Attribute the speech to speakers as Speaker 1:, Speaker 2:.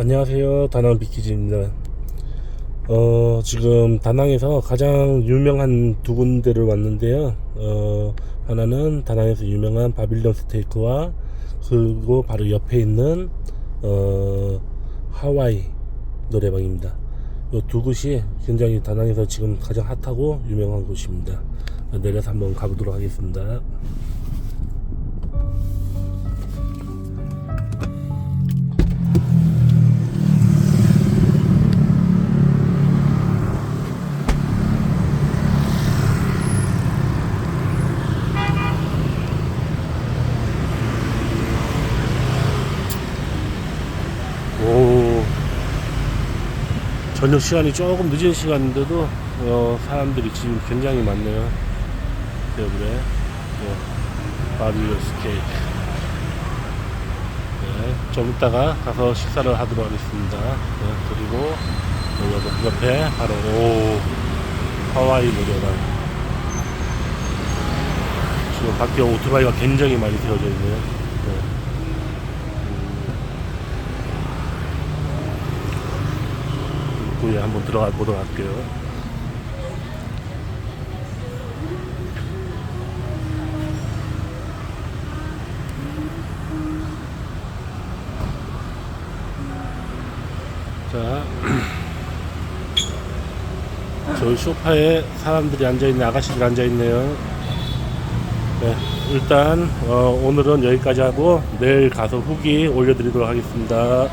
Speaker 1: 안녕하세요. 다낭 비키즈입니다. 어, 지금 다낭에서 가장 유명한 두 군데를 왔는데요. 어, 하나는 다낭에서 유명한 바빌론 스테이크와 그리고 바로 옆에 있는 어, 하와이 노래방입니다. 이 두 곳이 굉장히 다낭에서 지금 가장 핫하고 유명한 곳입니다. 내려서 한번 가보도록 하겠습니다. 오. 저녁 시간이 조금 늦은 시간인데도 어, 사람들이 지금 굉장히 많네요. 테이블에. 네, 바비큐 스테이크. 네, 좀 이따가 가서 식사를 하도록 하겠습니다. 네, 그리고 여기 옆에 바로 오. 하와이 노래방. 지금 밖에 오토바이가 굉장히 많이 세워져 있네요. 네. 입구에 한번 들어가 보도록 할게요. 자, 저 소파에 사람들이 앉아있네, 아가씨들 앉아있네요. 네, 일단, 어, 오늘은 여기까지 하고, 내일 가서 후기 올려드리도록 하겠습니다.